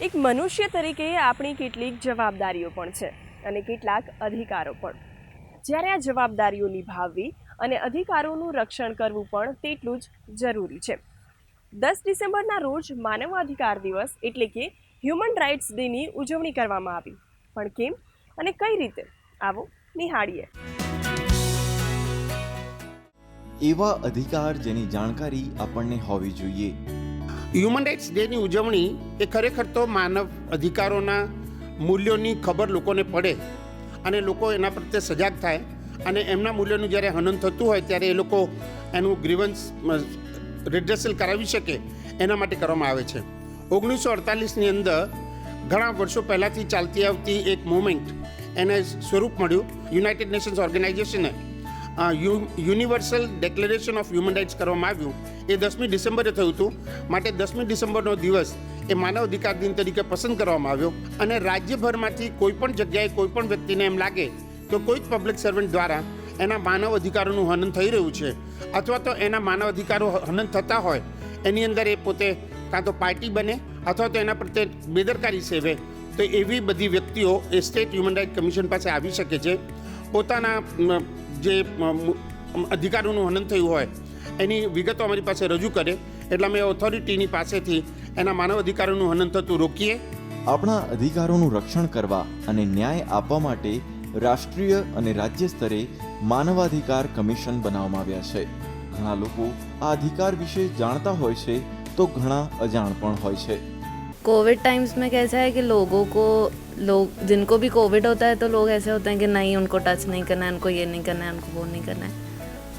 એક મનુષ્ય તરીકે આપણી કેટલીક જવાબદારીઓ પણ છે અને કેટલાક અધિકારો પણ. જ્યારે આ જવાબદારીઓ નિભાવવી અને અધિકારોનું રક્ષણ કરવું પણ તેટલું જ જરૂરી છે. દસ ડિસેમ્બરના રોજ માનવાધિકાર દિવસ એટલે કે હ્યુમન રાઇટ્સ ડેની ઉજવણી કરવામાં આવી. પણ કેમ અને કઈ રીતે? આવો નિહાળીએ. એવા અધિકાર જેની જાણકારી આપણને હોવી જોઈએ. હ્યુમન રાઇટ્સ ડેની ઉજવણી એ ખરેખર તો માનવ અધિકારોના મૂલ્યોની ખબર લોકોને પડે અને લોકો એના પ્રત્યે સજાગ થાય અને એમના મૂલ્યોનું જ્યારે હનન થતું હોય ત્યારે એ લોકો એનું ગ્રીવન્સ રિડ્રેસલ કરાવી શકે એના માટે કરવામાં આવે છે. ઓગણીસો અડતાલીસની અંદર ઘણા વર્ષો પહેલાંથી ચાલતી આવતી એક મુવમેન્ટ એને સ્વરૂપ મળ્યું. United Nations ઓર્ગેનાઇઝેશને universal declaration of human rights કરવામાં આવ્યું. એ દસમી ડિસેમ્બરે થયું હતું. માટે દસમી ડિસેમ્બરનો દિવસ એ માનવ અધિકાર દિન તરીકે પસંદ કરવામાં આવ્યો. અને રાજ્યભરમાંથી કોઈ પણ જગ્યાએ કોઈ પણ વ્યક્તિને એમ લાગે તો જ પબ્લિક સર્વન્ટ દ્વારા એના માનવ અધિકારોનું હનન થઈ રહ્યું છે. અથવા તો એના માનવ અધિકારો હનન થતા હોય, એની અંદર એ પોતે કાં તો પાર્ટી બને, અથવા તો એના પ્રત્યે બેદરકારી સેવે, તો એવી બધી વ્યક્તિઓ એ સ્ટેટ હ્યુમન રાઇટ કમિશન પાસે આવી શકે છે. પોતાના જે અધિકારોનું હનન થયું હોય એની વિગતો અમારી પાસે રજૂ કરે એટલે અમે ઓથોરિટીની પાસેથી એના માનવ અધિકારોનું હનન થતું રોકીએ. આપણા અધિકારોનું રક્ષણ કરવા અને ન્યાય આપવા માટે રાષ્ટ્રીય અને રાજ્ય સ્તરે માનવાધિકાર કમિશન બનાવવામાં આવ્યા છે. ઘણા લોકો આ અધિકાર વિશે જાણતા હોય છે તો ઘણા અજાણ પણ હોય છે. કોવિડ ટાઈમ્સ મેં કહે છે કે લોકો કો लोग, जिनको भी कोविड होता है तो लोग ऐसे होते हैं कि नहीं, उनको टच नहीं करना है, उनको ये नहीं करना है, उनको वो नहीं करना है।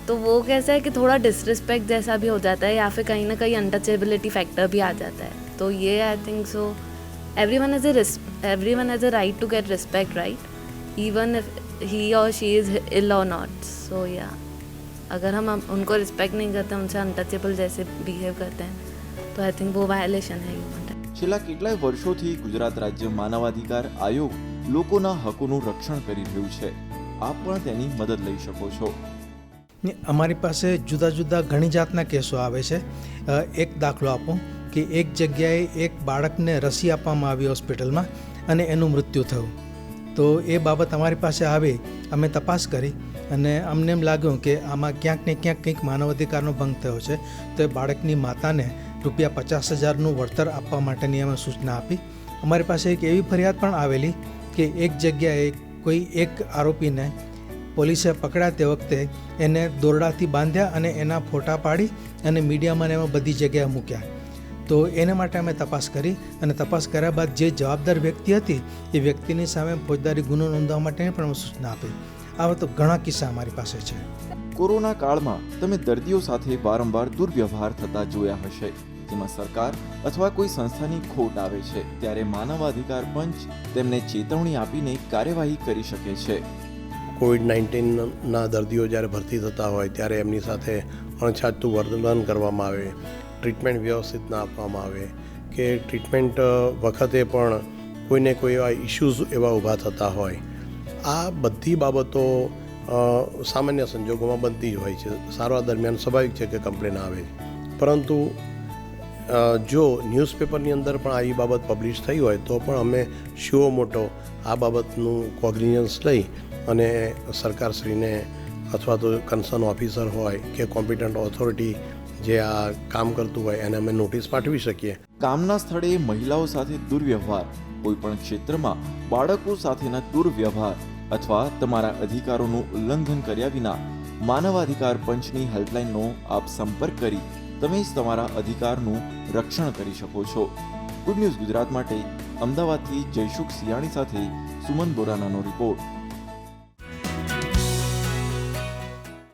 तो वो कैसा है कि थोड़ा डिसरिस्पेक्ट जैसा भी हो जाता है या फिर कहीं ना कहीं अनटचेबिलिटी फैक्टर भी आ जाता है। तो ये I think so everyone has a everyone has a right to get respect right even if he और शी इज़ इल और नॉट सो या अगर हम उनको रिस्पेक्ट नहीं करते, उनसे अनटचेबल जैसे बिहेव करते हैं तो आई थिंक वो वायलेशन है राइट છેલ્લા કેટલાય વર્ષોથી ગુજરાત રાજ્ય માનવાધિકાર આયોગ લોકોના હકોનું રક્ષણ કરી રહ્યું છે. આપ પણ તેની મદદ લઈ શકો છો. અમારી પાસે જુદા જુદા ઘણી જાતના કેસો આવે છે. એક દાખલો આપું કે એક જગ્યાએ એક બાળકને રસી આપવામાં આવી હોસ્પિટલમાં અને એનું મૃત્યુ થયું. તો એ બાબત અમારી પાસે આવી, અમે તપાસ કરી અને અમને એમ લાગ્યું કે આમાં ક્યાંક ને ક્યાંક કંઈક માનવ અધિકારનો ભંગ થયો છે. તો એ બાળકની માતાને રૂપિયા પચાસ હજારનું વળતર આપવા માટેની અમે સૂચના આપી. અમારી પાસે એક એવી ફરિયાદ પણ આવેલી કે એક જગ્યાએ કોઈ એક આરોપીને પોલીસે પકડ્યા તે વખતે એને દોરડાથી બાંધ્યા અને એના ફોટા પાડી અને મીડિયામાં એમાં બધી જગ્યાએ મૂક્યા. તો એને માટે અમે તપાસ કરી અને તપાસ કર્યા બાદ જે જવાબદાર વ્યક્તિ હતી એ વ્યક્તિની સામે ફોજદારી ગુનો નોંધવા માટેની પણ સૂચના આપી. આવા તો ઘણા કિસ્સા અમારી પાસે છે. કોરોના કાળમાં તમે દર્દીઓ સાથે વારંવાર દુર્વ્યવહાર થતા જોયા હશે. જેમાં સરકાર અથવા કોઈ સંસ્થાની ખોટ આવે છે, ત્યારે માનવાધિકાર પંચ તેમને ચેતવણી આપીને કાર્યવાહી કરી શકે છે. કોવિડ નાઇન્ટીનના દર્દીઓ જ્યારે ભરતી થતા હોય, ત્યારે એમની સાથે અણછાતું વર્તન કરવામાં આવે, ટ્રીટમેન્ટ વ્યવસ્થિત ના આપવામાં આવે, કે ટ્રીટમેન્ટ વખતે પણ કોઈને કોઈ એવા ઇશ્યુઝ એવા ઊભા થતા હોય. આ બધી બાબતો સામાન્ય સંજોગોમાં બનતી જ હોય છે. સારવાર દરમિયાન સ્વાભાવિક છે કે કમ્પ્લેન આવે પરંતુ જો ન્યૂઝપેપરની અંદર પણ આવી બાબત પબ્લિશ થઈ હોય, તો પણ અમે શિવો મોટો આ બાબતનું કોગ્નિઝન્સ લઈ અને સરકારશ્રીને અથવા તો કન્સર્ન ઓફિસર હોય કે કોમ્પિટન્ટ ઓથોરિટી જે આ કામ કરતું હોય, એને અમે નોટિસ પાઠવી શકીએ. કામના સ્થળે મહિલાઓ સાથે દુર્વ્યવહાર. કોઈપણ ક્ષેત્રમાં બાળકો સાથેના દુર્વ્યવહાર. અથવા તમારા અધિકારોનું ઉલ્લંઘન કર્યા વિના માનવાધિકાર પંચની હેલ્પલાઇનનો આપ સંપર્ક કરી તમે જ તમારા અધિકારનું રક્ષણ કરી શકો છો. ગુડ ન્યૂઝ ગુજરાત માટે અમદાવાદથી જયસુખ સિયાણી સાથે સુમન બોરાનાનો રિપોર્ટ.